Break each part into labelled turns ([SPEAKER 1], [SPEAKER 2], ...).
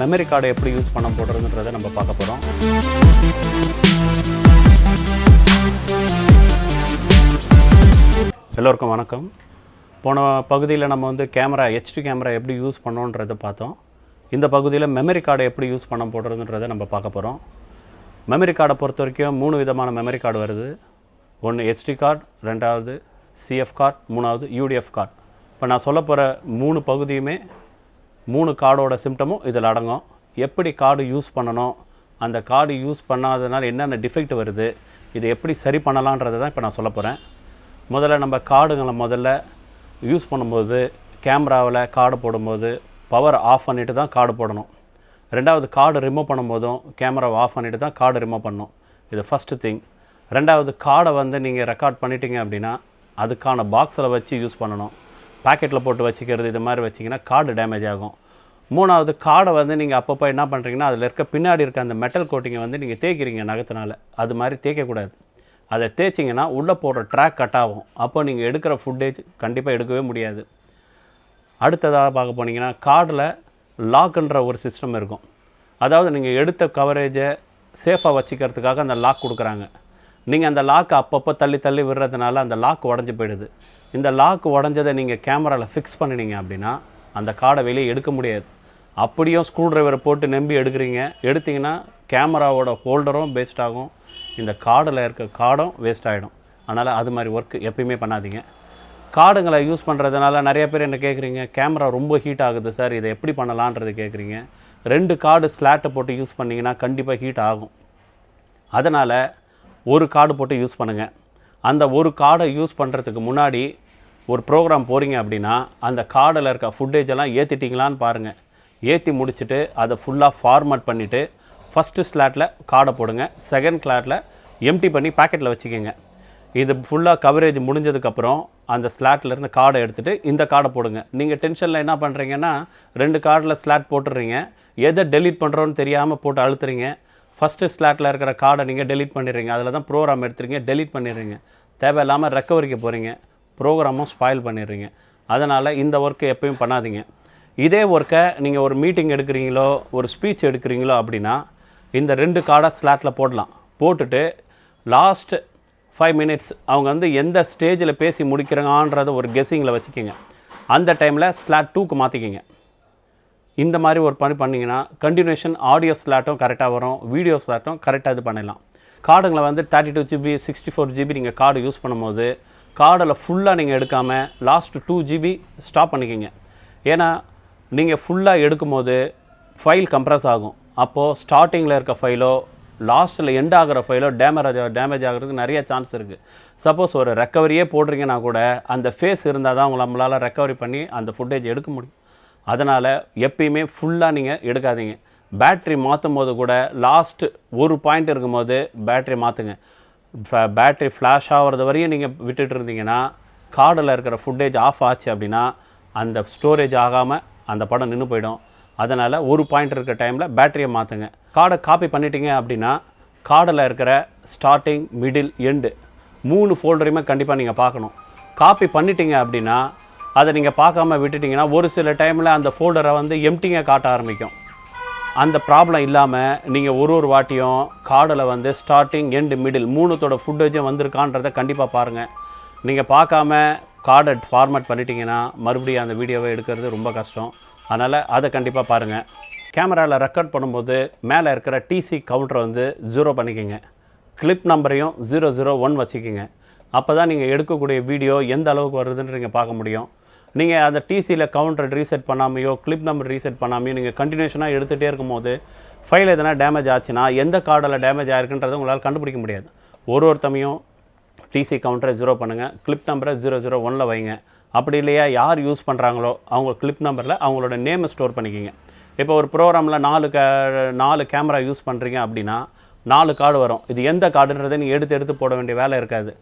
[SPEAKER 1] Memory கார்டை எப்படி use பண்ண போடுறதுன்றதை நம்ம பார்க்க போகிறோம் எல்லோருக்கும் வணக்கம். போன பகுதியில் நம்ம வந்து கேமரா ஹெச்டி கேமரா எப்படி யூஸ் பண்ணோன்றதை பார்த்தோம். இந்த பகுதியில் மெமரி கார்டை எப்படி யூஸ் பண்ண போடுறதுன்றதை நம்ம பார்க்க போகிறோம் மெமரி கார்டை பொறுத்த வரைக்கும் மூணு விதமான மெமரி கார்டு வருது. ஒன்று ஹெச்டி கார்டு ரெண்டாவது சிஎஃப் கார்டு மூணாவது யூடிஎஃப் கார்டு இப்போ நான் சொல்ல போகிற மூணு பகுதியுமே மூணு கார்டோட சிம்டமும் இதில் அடங்கும். எப்படி கார்டு யூஸ் பண்ணணும்? அந்த கார்டு யூஸ் பண்ணாததுனால என்னென்ன டிஃபெக்ட் வருது? இது எப்படி சரி பண்ணலான்றதை தான் இப்போ நான் சொல்ல போகிறேன் முதல்ல நம்ம கார்டுங்களை முதல்ல யூஸ் பண்ணும்போது கேமராவில் கார்டு போடும்போது பவர் ஆஃப் பண்ணிட்டு தான் கார்டு போடணும். ரெண்டாவது கார்டு ரிமூவ் பண்ணும்போதும் கேமராவை ஆஃப் பண்ணிட்டு தான் கார்டு ரிமூவ் பண்ணணும். இது ஃபஸ்ட்டு திங் ரெண்டாவது கார்டை வந்து நீங்கள் ரெக்கார்ட் பண்ணிட்டீங்க அப்படின்னா அதுக்கான பாக்ஸில் வச்சு யூஸ் பண்ணணும். பாக்கெட்டில் போட்டு வச்சுக்கிறது இது மாதிரி வச்சிங்கன்னா கார்டு டேமேஜ் ஆகும். மூணாவது கார்டை வந்து நீங்கள் அப்பப்போ என்ன பண்ணுறீங்கன்னா அதில் இருக்க பின்னாடி இருக்க அந்த மெட்டல் கோட்டிங்கை வந்து நீங்கள் தேய்க்கிறீங்க நகத்தினால. அது மாதிரி தேய்க்கக்கூடாது. அதை தேய்ச்சிங்கன்னா உள்ளே போடுற ட்ராக் கட் ஆகும். அப்போ நீங்கள் எடுக்கிற ஃபுட்டேஜ் கண்டிப்பாக எடுக்கவே முடியாது. அடுத்ததாக பார்க்க போனீங்கன்னா கார்டில் லாக்குன்ற ஒரு சிஸ்டம் இருக்கும். அதாவது நீங்கள் எடுத்த கவரேஜை சேஃபாக வச்சுக்கிறதுக்காக அந்த லாக் கொடுக்குறாங்க. நீங்கள் அந்த லாக்கை அப்பப்போ தள்ளி தள்ளி விடுறதுனால அந்த லாக் உடஞ்சி போயிடுது. இந்த லாக் உடஞ்சதை நீங்கள் கேமராவில் ஃபிக்ஸ் பண்ணினீங்க அப்படின்னா அந்த கார்டை வெளியே எடுக்க முடியாது. அப்படியும் ஸ்க்ரூ டிரைவரை போட்டு நம்பி எடுக்கிறீங்க. எடுத்தீங்கன்னா கேமராவோட ஹோல்டரும் வேஸ்ட் ஆகும். இந்த கார்டில் இருக்க கார்டும் வேஸ்ட் ஆகிடும் அதனால் அது மாதிரி ஒர்க் எப்பயுமே பண்ணாதீங்க. கார்டுங்களை யூஸ் பண்ணுறதுனால நிறைய பேர் என்ன கேட்குறீங்க கேமரா ரொம்ப ஹீட் ஆகுது சார் இதை எப்படி பண்ணலான்றது கேட்குறீங்க ரெண்டு கார்டு ஸ்லாட்டை போட்டு யூஸ் பண்ணிங்கன்னா கண்டிப்பாக ஹீட் ஆகும். அதனால் ஒரு கார்டு போட்டு யூஸ் பண்ணுங்கள் அந்த ஒரு கார்டை யூஸ் பண்ணுறதுக்கு முன்னாடி ஒரு ப்ரோக்ராம் போகிறீங்க அப்படின்னா அந்த கார்டில் இருக்க ஃபுட்டேஜ் எல்லாம் பாருங்கள் ஏற்றி முடிச்சுட்டு அதை ஃபுல்லாக ஃபார்மேட் பண்ணிவிட்டு ஃபஸ்ட்டு ஸ்லாட்டில் கார்டை போடுங்க. செகண்ட் ஸ்லாட்டில் எம்டி பண்ணி பாக்கெட்டில் வச்சுக்கோங்க. இது ஃபுல்லாக கவரேஜ் முடிஞ்சதுக்கப்புறம் அந்த ஸ்லாட்லேருந்து கார்டை எடுத்துகிட்டு இந்த கார்டை போடுங்க. நீங்கள் டென்ஷனில் என்ன பண்ணுறீங்கன்னா ரெண்டு கார்டில் ஸ்லாட் போட்டுடுறீங்க எதை டெலீட் பண்ணுறோன்னு தெரியாமல் போட்டு அழுத்துறீங்க. ஃபஸ்ட்டு ஸ்லாட்டில் இருக்கிற கார்டை நீங்கள் டெலீட் பண்ணிடுறீங்க. அதில் தான் ப்ரோக்ராம் எடுத்துறீங்க டெலீட் பண்ணிடுறீங்க. தேவையில்லாமல் ரெக்கவரிக்கு போகிறீங்க ப்ரோக்ராமும் ஸ்பாயில் பண்ணிடுறீங்க. அதனால் இந்த ஒர்க்கு எப்பயும் பண்ணாதீங்க. இதே ஒர்க்கை நீங்கள் ஒரு மீட்டிங் எடுக்கிறீங்களோ ஒரு ஸ்பீச் எடுக்கிறீங்களோ அப்படின்னா இந்த ரெண்டு கார்டை ஸ்லாட்டில் போடலாம். போட்டுட்டு லாஸ்ட் ஃபைவ் மினிட்ஸ் அவங்க வந்து எந்த ஸ்டேஜில் பேசி முடிக்கிறாங்கன்றத ஒரு கெஸ்ஸிங்கில் வச்சுக்கிங்க. அந்த டைமில் ஸ்லாட் டூக்கு மாற்றிக்கிங்க இந்த மாதிரி ஒரு பண்ணி பண்ணிங்கன்னா கண்டினியூஷன் ஆடியோ ஸ்லாட்டும் கரெக்டாக வரும் வீடியோ ஸ்லாட்டும் கரெக்டாக இது பண்ணிடலாம். கார்டுங்களை வந்து thirty two GB sixty four GB நீங்கள் கார்டு யூஸ் பண்ணும்போது கார்டில் ஃபுல்லாக நீங்கள் எடுக்காமல் லாஸ்ட் டூ ஜிபி ஸ்டாப் பண்ணிக்கிங்க. ஏன்னா நீங்கள் ஃபுல்லாக எடுக்கும்போது ஃபைல் கம்ப்ரஸ் ஆகும். அப்போது ஸ்டார்டிங்கில் இருக்க ஃபைலோ லாஸ்ட்டில் எண்ட் ஆகிற ஃபைலோ டேமேஜ் டேமேஜ் ஆகிறதுக்கு நிறைய சான்ஸ் இருக்குது சப்போஸ் ஒரு ரெக்கவரியே போடுறீங்கன்னா கூட அந்த ஃபேஸ் இருந்தால் தான் உங்களை நம்மளால் ரெக்கவரி பண்ணி அந்த ஃபுட்டேஜ் எடுக்க முடியும். அதனால் எப்பயுமே ஃபுல்லாக நீங்கள் எடுக்காதீங்க. பேட்ரி மாற்றும் போது கூட லாஸ்ட் ஒரு பாயிண்ட் இருக்கும்போது பேட்ரி மாற்றுங்க பேட்ரி ஃப்ளாஷ் ஆகிறது வரையும் நீங்கள் விட்டுட்டு இருந்தீங்கன்னா கார்டில் இருக்கிற ஃபுட்டேஜ் ஆஃப் ஆச்சு அப்படின்னா அந்த ஸ்டோரேஜ் ஆகாமல் அந்த படம் நின்று போயிடும். அதனால் ஒரு பாயிண்ட் இருக்கிற டைமில் பேட்டரியை மாற்றுங்க கார்டை காப்பி பண்ணிட்டீங்க அப்படின்னா கார்டில் இருக்கிற ஸ்டார்டிங் மிடில் எண்டு மூணு ஃபோல்டரையுமே கண்டிப்பாக நீங்கள் பார்க்கணும். காப்பி பண்ணிட்டீங்க அப்படின்னா அதை நீங்கள் பார்க்காம விட்டுட்டிங்கன்னா ஒரு சில டைமில் அந்த ஃபோல்டரை வந்து எம்டிங்க காட்ட ஆரம்பிக்கும். அந்த ப்ராப்ளம் இல்லாமல் நீங்கள் ஒரு ஒரு வாட்டியும் கார்டில் வந்து ஸ்டார்டிங் எண்டு மிடில் மூணுத்தோட ஃபுட்டேஜும் வந்திருக்கான்றதை கண்டிப்பாக பாருங்கள் நீங்கள் பார்க்காம கார்டை ஃபார்மேட் பண்ணிட்டீங்கன்னா மறுபடியும் அந்த வீடியோவை எடுக்கிறது ரொம்ப கஷ்டம். அதனால் அதை கண்டிப்பாக பாருங்கள் கேமராவில் ரெக்கார்ட் பண்ணும்போது மேலே இருக்கிற டிசி கவுண்டரை வந்து ஜீரோ பண்ணிக்கோங்க. கிளிப் நம்பரையும் ஜீரோ ஜீரோ ஒன் வச்சுக்கோங்க. அப்போ தான் நீங்கள் எடுக்கக்கூடிய வீடியோ எந்த அளவுக்கு வருதுன்னு நீங்கள் பார்க்க முடியும். நீங்கள் அந்த டிசியில் கவுண்டர் ரீசெட் பண்ணாமையோ கிளிப் நம்பர் ரீசெட் பண்ணாமையோ நீங்கள் கண்டினியூஷனாக எடுத்துகிட்டே இருக்கும்போது ஃபைல் எதனா டேமேஜ் ஆச்சுன்னா எந்த கார்டில் டேமேஜ் ஆயிருக்குன்றதை உங்களால் கண்டுபிடிக்க முடியாது. ஒரு ஒருத்தமையும் டிசி கவுண்டரை ஜீரோ பண்ணுங்கள் கிளிப் நம்பரை ஜீரோ ஜீரோ ஒனில் வைங்க. அப்படி இல்லையா யார் யூஸ் பண்ணுறாங்களோ அவங்க கிளிப் நம்பரில் அவங்களோட நேமை ஸ்டோர் பண்ணிக்கிங்க. இப்போ ஒரு ப்ரோக்ராமில் நாலு கே நாலு கேமரா யூஸ் பண்ணுறீங்க அப்படின்னா நாலு கார்டு வரும். இது எந்த கார்டுன்றதை நீங்கள் எடுத்து எடுத்து போட வேண்டிய வேலை இருக்காது.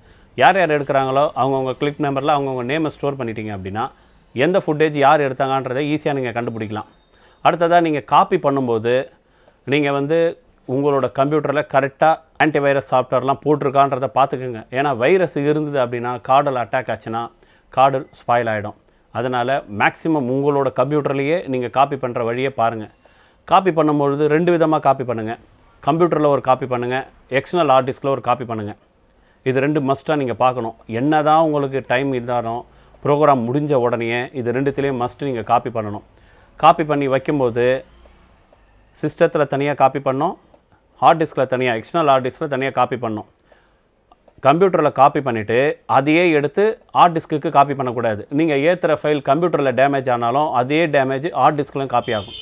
[SPEAKER 1] யார் யார் எடுக்கிறாங்களோ அவங்கவுங்க கிளிக் நம்பரில் அவங்கவுங்க நேமை ஸ்டோர் பண்ணிட்டீங்க அப்படின்னா எந்த ஃபுட்டேஜ் யார் எடுத்தாங்கன்றதை ஈஸியாக நீங்கள் கண்டுபிடிக்கலாம். அடுத்ததாக நீங்கள் காப்பி பண்ணும்போது நீங்கள் வந்து உங்களோட கம்ப்யூட்டரில் கரெக்டாக ஆன்டிவைரஸ் சாஃப்ட்வேர்லாம் போட்டிருக்கான்றதை பார்த்துக்கோங்க. ஏன்னா வைரஸ் இருந்தது அப்படின்னா கார்டில் அட்டாக் ஆச்சுன்னா கார்டு ஸ்பாயில் ஆகிடும் அதனால் மேக்ஸிமம் உங்களோட கம்ப்யூட்டர்லேயே நீங்கள் காப்பி பண்ணுற வழியே பாருங்கள் காப்பி பண்ணும்பொழுது ரெண்டு விதமாக காப்பி பண்ணுங்கள் கம்ப்யூட்டரில் ஒரு காப்பி பண்ணுங்கள் எக்ஸ்டர்னல் ஹார்ட் டிஸ்கில் ஒரு காப்பி பண்ணுங்கள் இது ரெண்டு மஸ்ட்டாக நீங்கள் பார்க்கணும். என்ன தான் உங்களுக்கு டைம் இருந்தாலும் ப்ரோக்ராம் முடிஞ்ச உடனே இது ரெண்டுத்துலேயும் மஸ்ட்டு நீங்கள் காப்பி பண்ணணும். காப்பி பண்ணி வைக்கும்போது சிஸ்டத்தில் தனியாக காப்பி பண்ணோம். ஹார்ட் டிஸ்கில் தனியாக எக்ஸ்டர்னல் ஹார்ட் டிஸ்கில் தனியாக காப்பி பண்ணோம் கம்ப்யூட்டரில் காப்பி பண்ணிவிட்டு அதையே எடுத்து ஹார்ட் டிஸ்க்குக்கு காப்பி பண்ணக்கூடாது. நீங்கள் ஏற்றுற ஃபைல் கம்ப்யூட்டரில் டேமேஜ் ஆனாலும் அதே டேமேஜ் ஹார்ட் டிஸ்க்லையும் காப்பி ஆகும்.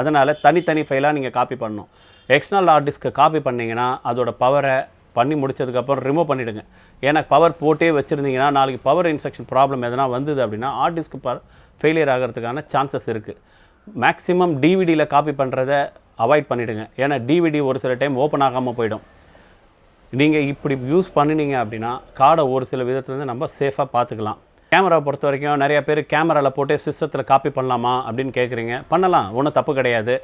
[SPEAKER 1] அதனால் தனித்தனி ஃபைலாக நீங்கள் காப்பி பண்ணணும். எக்ஸ்டர்னல் ஹார்ட் டிஸ்க்கை காப்பி பண்ணிங்கன்னா அதோட பவரை பண்ணி முடிச்சதுக்கப்புறம் ரிமூவ் பண்ணிவிடுங்க ஏன்னா பவர் போட்டே வச்சுருந்தீங்கன்னா நாளைக்கு பவர் இன்ஸ்ட்ரக்ஷன் ப்ராப்ளம் எதனா வந்தது அப்படின்னா ஹார்ட் டிஸ்க் ப ஃபெயிலியர் ஆகிறதுக்கான சான்சஸ் இருக்குது மேக்ஸிமம் டிவிடியில் காப்பி பண்ணுறத அவாய்ட் பண்ணிவிடுங்க ஏன்னா டிவிடி ஒரு சில டைம் ஓப்பன் ஆகாமல் போயிடும். நீங்கள் இப்படி யூஸ் பண்ணினீங்க அப்படின்னா கார்டை ஒரு சில விதத்துலேருந்து நம்ம சேஃபாக பார்த்துக்கலாம் கேமரா பொறுத்த வரைக்கும் நிறையா பேர் கேமராவில் போட்டு சிஸ்டத்தில் காப்பி பண்ணலாமா அப்படின்னு கேட்குறீங்க பண்ணலாம். ஒன்றும் தப்பு கிடையாது.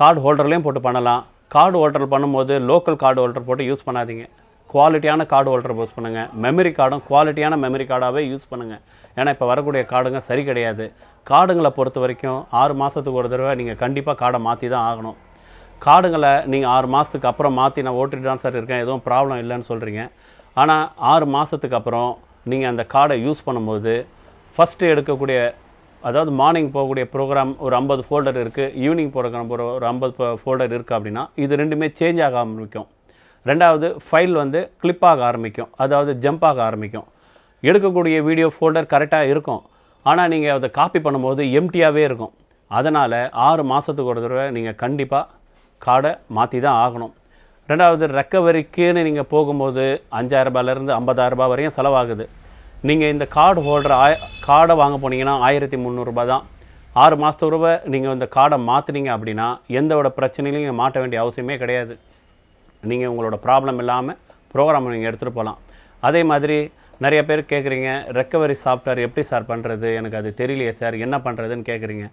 [SPEAKER 1] கார்டு ஹோல்டர்லேயும் போட்டு பண்ணலாம். கார்டு ஹோல்டர் பண்ணும்போது லோக்கல் கார்டு ஹோல்டர் போட்டு யூஸ் பண்ணாதீங்க. குவாலிட்டியான கார்டு ஹோல்டர் யூஸ் பண்ணுங்கள் மெமரி கார்டும் குவாலிட்டியான மெமரி கார்டாகவே யூஸ் பண்ணுங்கள் ஏன்னா இப்போ வரக்கூடிய கார்டுங்க சரி கிடையாது. கார்டுங்களை பொறுத்த வரைக்கும் ஆறு மாதத்துக்கு ஒரு தடவை நீங்கள் கண்டிப்பாக கார்டை மாற்றி தான் ஆகணும். கார்டுங்களை நீங்கள் ஆறு மாதத்துக்கு அப்புறம் மாற்றி நான் ஓட்டிட்டு தான் சார் இருக்கேன் எதுவும் ப்ராப்ளம் இல்லைன்னு சொல்கிறீங்க ஆனால் ஆறு மாதத்துக்கு அப்புறம் நீங்கள் அந்த கார்டை யூஸ் பண்ணும்போது ஃபஸ்ட்டு எடுக்கக்கூடிய அதாவது மார்னிங் போகக்கூடிய ப்ரோக்ராம் ஒரு ஐம்பது ஃபோல்டர் இருக்குது ஈவினிங் ப்ரோக்ராம் ஒரு ஒரு ஐம்பது ஃபோல்டர் இருக்குது அப்படின்னா இது ரெண்டுமே சேஞ்ச் ஆக ஆரம்பிக்கும் ரெண்டாவது ஃபைல் வந்து clip ஆக ஆரம்பிக்கும். அதாவது ஜம்ப் ஆக ஆரம்பிக்கும். எடுக்கக்கூடிய வீடியோ ஃபோல்டர் கரெக்டாக இருக்கும். ஆனால் நீங்கள் அதை காப்பி பண்ணும்போது எம்டியாகவே இருக்கும். அதனால் ஆறு மாதத்துக்கு ஒரு தடவை நீங்கள் கண்டிப்பாக கார்டை மாற்றி தான் ஆகணும். ரெண்டாவது ரெக்கவரிக்குன்னு நீங்கள் போகும்போது அஞ்சாயிரரூபாலேருந்து ஐம்பதாயிரரூபா வரையும் செலவாகுது. நீங்கள் இந்த கார்டு ஹோல்டர் ஆய கார்டை வாங்க போனீங்கன்னா ஆயிரத்தி முந்நூறுரூபா தான். ஆறு மாதத்துக்கு ரூபாய் நீங்கள் இந்த கார்டை மாற்றுனீங்க அப்படின்னா எந்தோட பிரச்சனையிலையும் நீங்கள் மாட்ட வேண்டிய அவசியமே கிடையாது. நீங்கள் உங்களோட ப்ராப்ளம் இல்லாமல் ப்ரோக்ராம் நீங்கள் எடுத்துகிட்டு போகலாம் அதே மாதிரி நிறைய பேர் கேட்குறீங்க ரெக்கவரி சாஃப்ட்வேர் எப்படி சார் பண்ணுறது எனக்கு அது தெரியலையே சார் என்ன பண்ணுறதுன்னு கேட்குறீங்க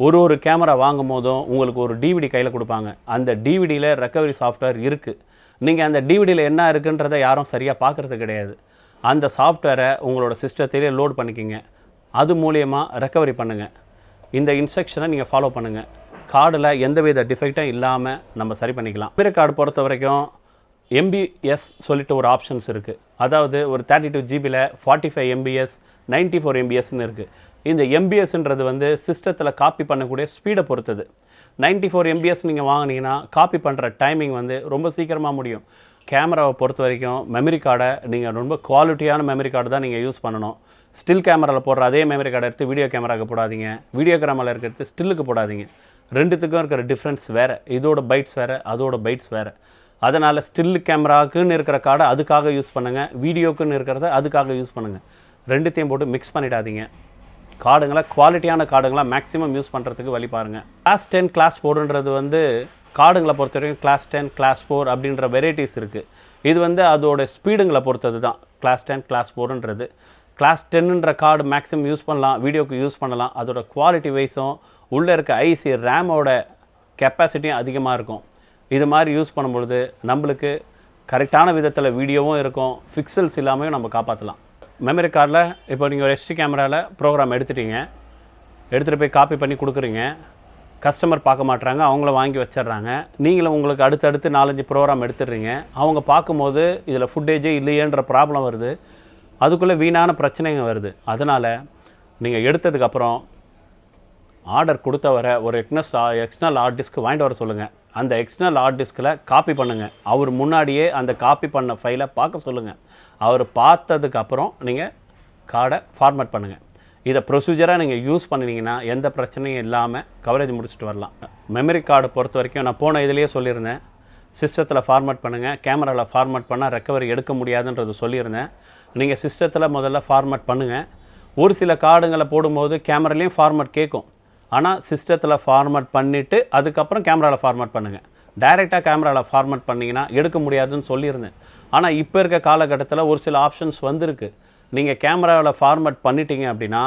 [SPEAKER 1] ஒரு ஒரு கேமரா வாங்கும் போதும் உங்களுக்கு ஒரு டிவிடி கையில் கொடுப்பாங்க. அந்த டிவிடியில் ரெக்கவரி சாஃப்ட்வேர் இருக்குது நீங்கள் அந்த டிவிடியில் என்ன இருக்குன்றதை யாரும் சரியாக பார்க்குறது கிடையாது. அந்த சாஃப்ட்வேரை உங்களோட சிஸ்டத்திலே லோட் பண்ணிக்கிங்க. அது மூலியமாக ரெக்கவரி பண்ணுங்கள் இந்த இன்ஸ்ட்ரக்ஷனை நீங்கள் ஃபாலோ பண்ணுங்கள் கார்டில் எந்தவித டிஃபெக்டும் இல்லாமல் நம்ம சரி பண்ணிக்கலாம். பிற கார்டு பொறுத்த வரைக்கும் எம்பிஎஸ் சொல்லிட்டு ஒரு ஆப்ஷன்ஸ் இருக்குது அதாவது ஒரு thirty two ஜிபியில் forty five MBS ninety four எம்பிஎஸ்ன்னு இருக்குது இந்த எம்பிஎஸ்ன்றது வந்து சிஸ்டத்தில் காப்பி பண்ணக்கூடிய ஸ்பீடை பொறுத்தது. நைன்ட்டி ஃபோர் எம்பிஎஸ் நீங்கள் வாங்கினீங்கன்னா காப்பி பண்ணுற டைமிங் வந்து ரொம்ப சீக்கிரமாக முடியும். கேமராவை பொறுத்த வரைக்கும் மெமரி கார்டை நீங்கள் ரொம்ப குவாலிட்டியான மெமரி கார்டு தான் நீங்கள் யூஸ் பண்ணணும். ஸ்டில் கேமராவில் போடுற அதே மெமரி கார்டை எடுத்து வீடியோ கேமராவுக்கு போடாதீங்க. வீடியோ கேமராவில் இருக்கிறது ஸ்டில்லுக்கு போடாதீங்க. ரெண்டுத்துக்கும் இருக்கிற டிஃப்ரென்ஸ் வேறு. இதோட பைட்ஸ் வேறு அதோட பைட்ஸ் வேறு. அதனால் ஸ்டில் கேமராக்குன்னு இருக்கிற கார்டை அதுக்காக யூஸ் பண்ணுங்கள் வீடியோக்குன்னு இருக்கிறத அதுக்காக யூஸ் பண்ணுங்கள் ரெண்டுத்தையும் போட்டு மிக்ஸ் பண்ணிடாதீங்க. கார்டுங்களை குவாலிட்டியான கார்டுங்களாக மேக்ஸிமம் யூஸ் பண்ணுறதுக்கு வழி பாருங்கள் கிளாஸ் டென் கிளாஸ் ஃபோர்ன்றது வந்து கார்டுங்களை பொறுத்த வரைக்கும் கிளாஸ் டென் கிளாஸ் ஃபோர் அப்படின்ற வெரைட்டிஸ் இருக்குது இது வந்து அதோட ஸ்பீடுங்களை பொறுத்தது தான். கிளாஸ் டென் கிளாஸ் ஃபோர்ன்றது கிளாஸ் டென்னுன்ற கார்டு மேக்ஸிமம் யூஸ் பண்ணலாம் வீடியோக்கு யூஸ் பண்ணலாம். அதோட குவாலிட்டி வைஸும் உள்ளே இருக்க ஐசி ரேமோட கெப்பாசிட்டியும் அதிகமாக இருக்கும். இது மாதிரி யூஸ் பண்ணும்பொழுது நம்மளுக்கு கரெக்டான விதத்தில் வீடியோவும் இருக்கும் ஃபிக்சல்ஸ் இல்லாமையும் நம்ம காப்பாற்றலாம் மெமரி கார்டில் இப்போ நீங்கள் ஒரு எஸ்டி கேமராவில் ப்ரோக்ராம் எடுத்துட்டீங்க. எடுத்துகிட்டு போய் காப்பி பண்ணி கொடுக்குறீங்க. கஸ்டமர் பார்க்க மாட்டுறாங்க அவங்கள வாங்கி வச்சிடுறாங்க. நீங்களும் உங்களுக்கு அடுத்தடுத்து நாலஞ்சு ப்ரோக்ராம் எடுத்துடுறீங்க. அவங்க பார்க்கும்போது இதில் ஃபுட்டேஜே இல்லையேன்ற ப்ராப்ளம் வருது. அதுக்குள்ளே வீணான பிரச்சனைங்க வருது. அதனால் நீங்கள் எடுத்ததுக்கப்புறம் ஆர்டர் கொடுத்த வர ஒரு எக்னஸ் எக்ஸ்டர்னல் ஹார்ட் டிஸ்க் வாங்கிட்டு வர சொல்லுங்கள் அந்த எக்ஸ்டர்னல் ஹார்ட் டிஸ்கில் காப்பி பண்ணுங்கள் அவர் முன்னாடியே அந்த காப்பி பண்ண ஃபைலை பார்க்க சொல்லுங்கள் அவர் பார்த்ததுக்கப்புறம் நீங்கள் கார்டை ஃபார்மேட் பண்ணுங்கள் இதை ப்ரொசீஜராக நீங்கள் யூஸ் பண்ணினீங்கன்னா எந்த பிரச்சனையும் இல்லாமல் கவரேஜ் முடிச்சுட்டு வரலாம். மெமரி கார்டு பொறுத்த வரைக்கும் நான் போன இதுலேயே சொல்லியிருந்தேன். சிஸ்டத்தில் ஃபார்மேட் பண்ணுங்கள் கேமராவில் ஃபார்மேட் பண்ணால் ரெக்கவரி எடுக்க முடியாதுன்றது சொல்லியிருந்தேன். நீங்கள் சிஸ்டத்தில் முதல்ல ஃபார்மேட் பண்ணுங்கள் ஒரு சில கார்டுங்களை போடும்போது கேமராலையும் ஃபார்மேட் கேட்கும். ஆனால் சிஸ்டத்தில் ஃபார்மேட் பண்ணிவிட்டு அதுக்கப்புறம் கேமராவில் ஃபார்மேட் பண்ணுங்கள் டைரெக்டாக கேமராவில் ஃபார்மேட் பண்ணிங்கன்னா எடுக்க முடியாதுன்னு சொல்லியிருந்தேன். ஆனால் இப்போ இருக்க காலகட்டத்தில் ஒரு சில ஆப்ஷன்ஸ் வந்திருக்கு. நீங்கள் கேமராவில் ஃபார்மேட் பண்ணிட்டீங்க அப்படின்னா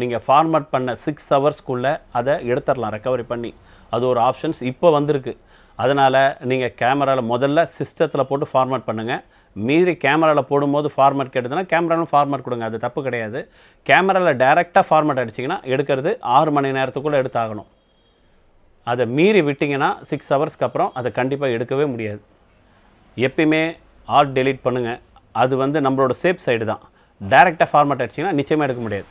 [SPEAKER 1] நீங்கள் ஃபார்மேட் பண்ண சிக்ஸ் ஹவர்ஸ்க்குள்ளே அதை எடுத்துடலாம் ரெக்கவரி பண்ணி. அது ஒரு ஆப்ஷன்ஸ் இப்போ வந்திருக்கு. அதனால் நீங்கள் கேமராவில் முதல்ல சிஸ்டத்தில் போட்டு ஃபார்மேட் பண்ணுங்கள் மீறி கேமராவில் போடும்போது ஃபார்மேட் கெடுதுன்னா கேமராலும் ஃபார்மேட் கொடுங்க. அது தப்பு கிடையாது. கேமராவில் டைரெக்டாக ஃபார்மேட் அடிச்சிங்கன்னா எடுக்கிறது ஆறு மணி நேரத்துக்குள்ளே எடுத்தாகணும். அதை மீறி விட்டிங்கன்னா சிக்ஸ் ஹவர்ஸ்க்கு அப்புறம் அதை கண்டிப்பாக எடுக்கவே முடியாது. எப்பயுமே ஆல் டெலீட் பண்ணுங்கள் அது வந்து நம்மளோட சேஃப் சைடு தான். டைரெக்டாக ஃபார்மேட் அடிச்சிங்கன்னா நிச்சயமாக எடுக்க முடியாது.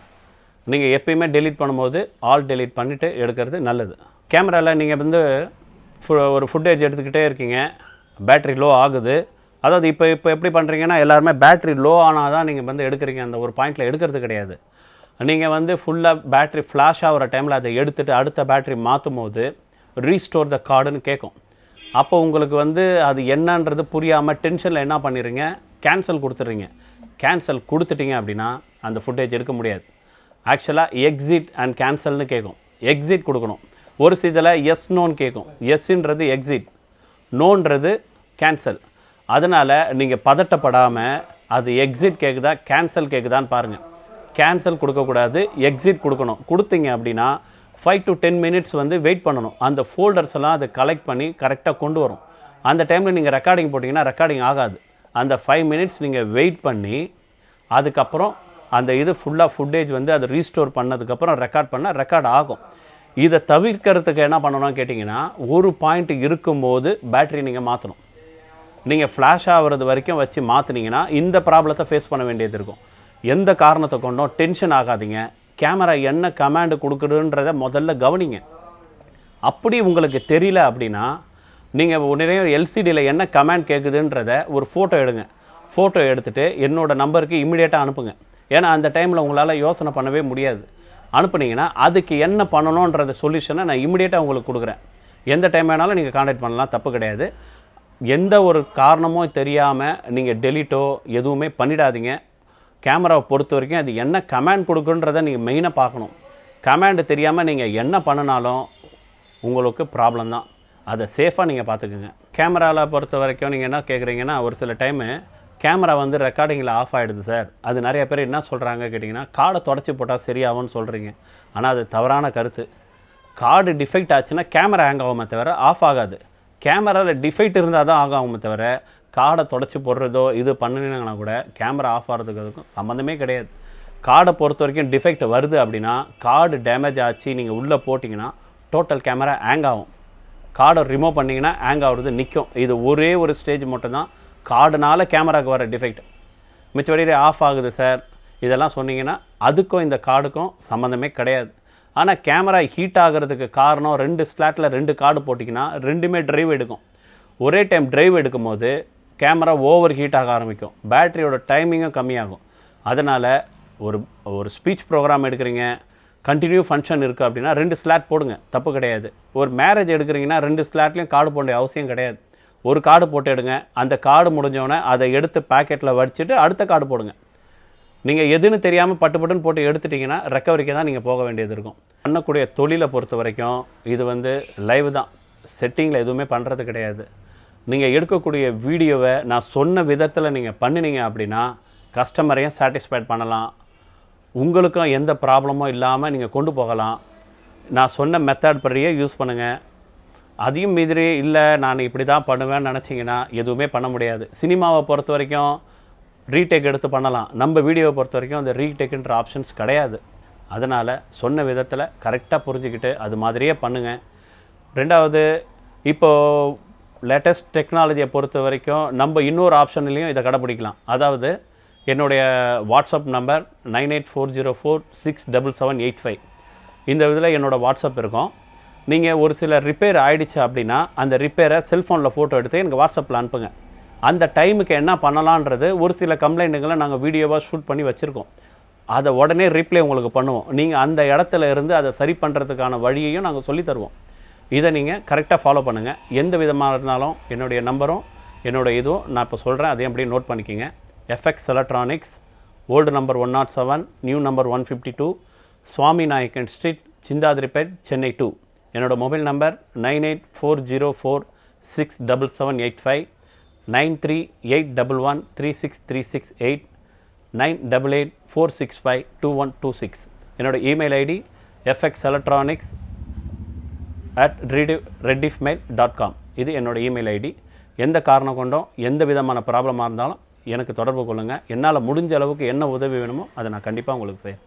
[SPEAKER 1] நீங்கள் எப்பயுமே டெலீட் பண்ணும்போது ஆல் டெலீட் பண்ணிவிட்டு எடுக்கிறது நல்லது. கேமராவில் நீங்கள் வந்து ஒரு ஃபுட்டேஜ் எடுத்துக்கிட்டே இருக்கீங்க. பேட்டரி லோ ஆகுது. அதாவது இப்போ இப்போ எப்படி பண்ணுறீங்கன்னா எல்லாருமே பேட்டரி லோ ஆனால் தான் நீங்கள் வந்து எடுக்கிறீங்க. அந்த ஒரு பாயிண்டில் எடுக்கிறது கிடையாது. நீங்கள் வந்து ஃபுல்லாக பேட்டரி ஃப்ளாஷ் ஆகிற டைமில் அதை எடுத்துகிட்டு அடுத்த பேட்டரி மாற்றும் போது ரீஸ்டோர் த கார்டுன்னு கேட்கும் அப்போ உங்களுக்கு வந்து அது என்னன்றது புரியாமல் டென்ஷனில் என்ன பண்ணிடுறீங்க கேன்சல் கொடுத்துட்றீங்க. கேன்சல் கொடுத்துட்டீங்க அப்படின்னா அந்த ஃபுட்டேஜ் எடுக்க முடியாது. ஆக்சுவலாக எக்ஸிட் அண்ட் கேன்சல்னு கேட்கும் எக்ஸிட் கொடுக்கணும். ஒரு சிதில் எஸ் நோன்னு கேட்கும் எஸ்ன்றது எக்ஸிட் நோன்றது கேன்சல் அதனால் நீங்கள் பதட்டப்படாமல் அது எக்ஸிட் கேட்குதா கேன்சல் கேட்குதான்னு பாருங்கள் கேன்சல் கொடுக்கக்கூடாது எக்ஸிட் கொடுக்கணும். கொடுத்தீங்க அப்படின்னா ஃபைவ் டு டென் மினிட்ஸ் வந்து வெயிட் பண்ணணும். அந்த ஃபோல்டர்ஸ் எல்லாம் அதை கலெக்ட் பண்ணி கரெக்டாக கொண்டு வரும். அந்த டைமில் நீங்கள் ரெக்கார்டிங் போட்டிங்கன்னா ரெக்கார்டிங் ஆகாது. அந்த ஃபைவ் மினிட்ஸ் நீங்கள் வெயிட் பண்ணி அதுக்கப்புறம் அந்த இது ஃபுல்லாக ஃபுட்டேஜ் வந்து அதை ரீஸ்டோர் பண்ணதுக்கப்புறம் ரெக்கார்ட் பண்ணால் ரெக்கார்ட் ஆகும். இதை தவிர்க்கிறதுக்கு என்ன பண்ணணும்னு கேட்டிங்கன்னா ஒரு பாயிண்ட் இருக்கும்போது பேட்டரி நீங்கள் மாற்றணும் நீங்கள் ஃப்ளாஷ் ஆகிறது வரைக்கும் வச்சு மாற்றுனீங்கன்னா இந்த ப்ராப்ளத்தை ஃபேஸ் பண்ண வேண்டியது இருக்கும். எந்த காரணத்தை கொண்டும் டென்ஷன் ஆகாதீங்க. கேமரா என்ன கமாண்டு கொடுக்குதுன்றத முதல்ல கவனிங்க. அப்படி உங்களுக்கு தெரியல அப்படின்னா நீங்கள் உடனே எல்சிடியில் என்ன கமாண்ட் கேட்குதுன்றத ஒரு ஃபோட்டோ எடுங்க. ஃபோட்டோ எடுத்துகிட்டு என்னோடய நம்பருக்கு இம்மிடியேட்டாக அனுப்புங்க. ஏன்னா அந்த டைமில் உங்களால் யோசனை பண்ணவே முடியாது. அனுப்புனீங்கன்னா அதுக்கு என்ன பண்ணணுன்றத சொல்யூஷனை நான் இமிடியேட்டாக உங்களுக்கு கொடுக்குறேன். எந்த டைம் வேணாலும் நீங்கள் காண்டாக்ட் பண்ணலாம் தப்பு கிடையாது. எந்த ஒரு காரணமும் தெரியாமல் நீங்கள் டெலிட்டோ எதுவுமே பண்ணிடாதீங்க. கேமராவை பொறுத்த வரைக்கும் அது என்ன கமாண்ட் கொடுக்குன்றதை நீங்கள் மெயினாக பார்க்கணும். கமாண்டு தெரியாமல் நீங்கள் என்ன பண்ணினாலும் உங்களுக்கு ப்ராப்ளம் தான். அதை சேஃபாக நீங்கள் பார்த்துக்குங்க. கேமராவில் பொறுத்த வரைக்கும் நீங்கள் என்ன கேட்குறீங்கன்னா ஒரு சில டைமு கேமரா வந்து ரெக்கார்டிங்கில் ஆஃப் ஆகிடுது சார். அது நிறைய பேர் என்ன சொல்கிறாங்க கேட்டிங்கன்னா கார்டை தொடச்சி போட்டால் சரியாகும்னு சொல்கிறீங்க ஆனால் அது தவறான கருத்து. கார்டு டிஃபெக்ட் ஆச்சுன்னா கேமரா ஹேங் ஆகுமே தவிர ஆஃப் ஆகாது. கேமராவில் டிஃபெக்ட் இருந்தால் தான் ஆக ஆகுமே தவிர கார்டை தொடச்சி போடுறதோ இது பண்ணினாங்கன்னா கூட கேமரா ஆஃப் ஆகிறதுக்கு அதுக்கும் சம்மந்தமே கிடையாது. கார்டை பொறுத்த வரைக்கும் டிஃபெக்ட் வருது அப்படின்னா கார்டு டேமேஜ் ஆச்சு நீங்கள் உள்ளே போட்டிங்கன்னா டோட்டல் கேமரா ஹேங் ஆகும். கார்டை ரிமூவ் பண்ணிங்கன்னா ஹேங் ஆகுறது நிற்கும் இது ஒரே ஒரு ஸ்டேஜ் மட்டும்தான். கார்டுனால கேமராவுக்கு வர டிஃபெக்ட் மிச்சபடி ஆஃப் ஆகுது சார் இதெல்லாம் சொன்னீங்கன்னா அதுக்கும் இந்த கார்டுக்கும் சம்மந்தமே கிடையாது. ஆனால் கேமரா ஹீட் ஆகிறதுக்கு காரணம் ரெண்டு ஸ்லாட்டில் ரெண்டு கார்டு போட்டிங்கன்னா ரெண்டுமே ட்ரைவ் எடுக்கும். ஒரே டைம் டிரைவ் எடுக்கும்போது கேமரா ஓவர் ஹீட் ஆக ஆரம்பிக்கும். பேட்டரியோட டைமிங்கும் கம்மியாகும். அதனால் ஒரு ஒரு ஸ்பீச் ப்ரோக்ராம் எடுக்கிறீங்க கண்டினியூ ஃபங்க்ஷன் இருக்குது அப்படின்னா ரெண்டு ஸ்லாட் போடுங்க. தப்பு கிடையாது. ஒரு மேரேஜ் எடுக்கிறீங்கன்னா ரெண்டு ஸ்லாட்லேயும் கார்டு போட வேண்டிய அவசியம் கிடையாது. ஒரு கார்டு போட்டு எடுங்க. அந்த கார்டு முடிஞ்சோடனே அதை எடுத்து பாக்கெட்டில் வடிச்சிட்டு அடுத்த கார்டு போடுங்க. நீங்கள் எதுன்னு தெரியாமல் பட்டு பட்டுன்னு போட்டு எடுத்துட்டிங்கன்னா ரெக்கவரிக்கு தான் நீங்கள் போக வேண்டியது இருக்கும். பண்ணக்கூடிய தொழிலை பொறுத்த வரைக்கும் இது வந்து லைவ் தான். செட்டிங்கில் எதுவுமே பண்ணுறது கிடையாது. நீங்கள் எடுக்கக்கூடிய வீடியோவை நான் சொன்ன விதத்தில் நீங்கள் பண்ணினீங்க அப்படின்னா கஸ்டமரையும் சாட்டிஸ்ஃபைட் பண்ணலாம். உங்களுக்கும் எந்த ப்ராப்ளமும் இல்லாமல் நீங்கள் கொண்டு போகலாம். நான் சொன்ன மெத்தட் படியே யூஸ் பண்ணுங்கள் அதையும் மீதிரி இல்லை நான் இப்படி தான் பண்ணுவேன்னு நினச்சிங்கன்னா எதுவுமே பண்ண முடியாது. சினிமாவை பொறுத்த வரைக்கும் ரீடேக் எடுத்து பண்ணலாம். நம்ம வீடியோவை பொறுத்த வரைக்கும் அந்த ரீடேக்குன்ற ஆப்ஷன்ஸ் கிடையாது. அதனால் சொன்ன விதத்தில் கரெக்டாக புரிஞ்சுக்கிட்டு அது மாதிரியே பண்ணுங்கள் ரெண்டாவது இப்போது லேட்டஸ்ட் டெக்னாலஜியை பொறுத்த வரைக்கும் நம்ம இன்னொரு ஆப்ஷன்லேயும் இதை கடைப்பிடிக்கலாம். அதாவது என்னுடைய WhatsApp number nine eight four zero four six double seven eight five இந்த இதில் என்னோடய வாட்ஸ்அப் இருக்கும். நீங்கள் ஒரு சில ரிப்பேர் ஆகிடுச்சு அப்படின்னா அந்த ரிப்பேரை செல்ஃபோனில் ஃபோட்டோ எடுத்து எனக்கு வாட்ஸ்அப்பில் அனுப்புங்க. அந்த டைமுக்கு என்ன பண்ணலான்றது ஒரு சில கம்ப்ளைண்ட்டுங்களை நாங்கள் வீடியோவாக ஷூட் பண்ணி வச்சுருக்கோம். அதை உடனே ரிப்ளை உங்களுக்கு பண்ணுவோம். நீங்கள் அந்த இடத்துல இருந்து அதை சரி பண்ணுறதுக்கான வழியையும் நாங்கள் சொல்லித்தருவோம் இதை நீங்கள் கரெக்டாக ஃபாலோ பண்ணுங்கள் எந்த விதமாக இருந்தாலும் என்னுடைய நம்பரும் என்னோட இதுவும் நான் இப்போ சொல்கிறேன் அதையும் அப்படியே நோட் பண்ணிக்கிங்க. FX electronics old number one not seven new number one fifty two Swami Naicken street Chintadripet Chennai two என்னோடய mobile number nine eight four zero four six double seven eight five nine three eight double one three six three six eight nine double eight four six five two one two six. என்னோடய email ID FX electronics at ready rediff mail dot com இது என்னோடய email ID எந்த காரணம் கொண்டும் எந்த விதமான ப்ராப்ளமாக இருந்தாலும் எனக்கு தொடர்பு கொள்ளுங்கள் என்னால் முடிஞ்ச அளவுக்கு என்ன உதவி வேணுமோ அதை நான் கண்டிப்பாக உங்களுக்கு செய்கிறேன்